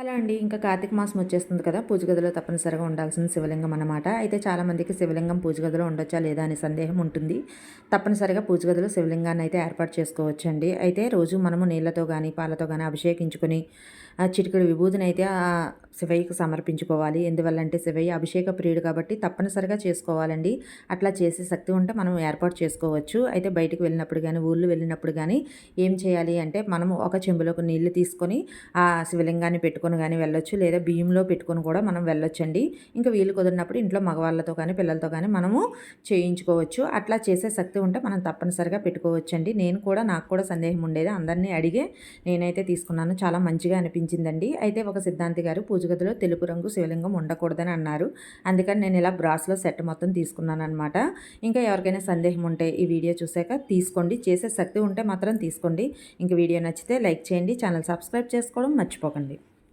అలా అండి. ఇంకా కార్తీక మాసం వచ్చేస్తుంది కదా. పూజ గదిలో తప్పనిసరిగా ఉండాల్సిన శివలింగం అన్నమాట. అయితే చాలామందికి శివలింగం పూజ గదిలో ఉండొచ్చా లేదా అనే సందేహం ఉంటుంది. తప్పనిసరిగా పూజ గదిలో శివలింగాన్ని అయితే ఏర్పాటు చేసుకోవచ్చండి. అయితే రోజు మనము నీళ్ళతో కానీ పాలతో కానీ అభిషేకించుకొని ఆ విభూతిని అయితే శివయ్యకు సమర్పించుకోవాలి. ఎందువల్లంటే శివయ్య అభిషేక ప్రియుడు కాబట్టి తప్పనిసరిగా చేసుకోవాలండి. అట్లా చేసే శక్తి ఉంటే మనం ఏర్పాటు చేసుకోవచ్చు. అయితే బయటకు వెళ్ళినప్పుడు కానీ ఊళ్ళు వెళ్ళినప్పుడు కానీ ఏం చేయాలి అంటే మనము ఒక చెంబులోకి నీళ్ళు తీసుకొని ఆ శివలింగాన్ని పెట్టుకొని కానీ వెళ్ళొచ్చు. లేదా బియ్యంలో పెట్టుకొని కూడా మనం వెళ్ళొచ్చండి. ఇంకా వీలు కుదిరినప్పుడు ఇంట్లో మగవాళ్ళతో కానీ పిల్లలతో కానీ మనము చేయించుకోవచ్చు. అట్లా చేసే శక్తి ఉంటే మనం తప్పనిసరిగా పెట్టుకోవచ్చండి. నేను కూడా నాకు కూడా సందేహం ఉండేది. అందరినీ అడిగే నేనైతే తీసుకున్నాను. చాలా మంచిగా అనిపించిందండి. అయితే ఒక సిద్ధాంతి గారు పూజ గదిలో తెలుపు రంగు శివలింగం ఉండకూడదని అన్నారు. అందుకని నేను ఇలా బ్రాస్లో సెట్ మొత్తం తీసుకున్నాను అనమాట ఇంకా ఎవరికైనా సందేహం ఉంటే ఈ వీడియో చూసాక తీసుకోండి. చేసే శక్తి ఉంటే మాత్రం తీసుకోండి. ఇంక వీడియో నచ్చితే లైక్ చేయండి. ఛానల్ సబ్స్క్రైబ్ చేసుకోవడం మర్చిపోకండి.